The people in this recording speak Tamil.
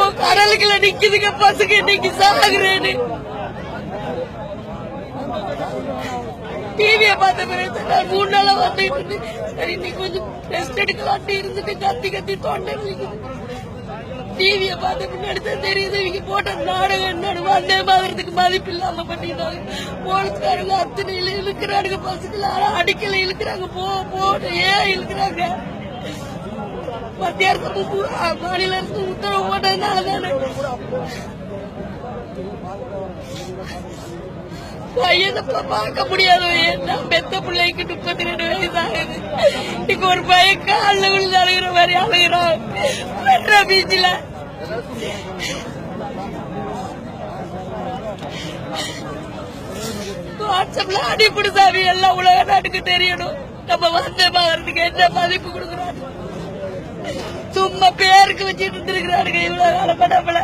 உன் கடலுக்குள்ள நிக்குதுங்க பசங்க இன்னைக்கு சாகுறேன்னு. டிவிய பார்த்த பிறகு நான் மூணு நாளா வந்துட்டு சரி இன்னைக்கு கொஞ்சம் ரெஸ்ட் எடுக்கலான்ட்டு இருந்துட்டு கத்தி கத்தி தொண்டை டிவிய பார்த்த பின்னாடி தான் தெரியுது இவங்க போட்ட நாடகம் என்னன்னு. வந்தே மாதிரத்துக்கு மதிப்பு இல்லாம பண்ணிட்டாங்க. போலீஸ்காரங்க அத்தனை இழுக்கிறாங்க பசங்களை அடிக்கல இழுக்கிறாங்க. போ போட்டு ஏன் இழுக்கிறாங்க? மத்திய அரசு மாநில அரசு உத்தரவு போட்டதுனால தானே. பையனை பார்க்க முடியாது. என்ன பெத்த பிள்ளைக்கு முப்பத்தி ரெண்டு வயசு ஆகுது இன்னைக்கு ஒரு பையன் காலில் விழுந்து அழுகிற மாதிரி அழுகிறான். வெட்டுற பீச்சில். வாட்ஸ்அப்ல அடிப்படு சாமி. எல்லாம் உலக நாட்டுக்கு தெரியணும். நம்ம வந்த பாக்குறதுக்கு என்ன மதிப்பு கொடுக்குறாங்க? சும்மா பேருக்கு வச்சுட்டு இருக்கிறாருங்க இவ்வளவு காலம் நம்மள.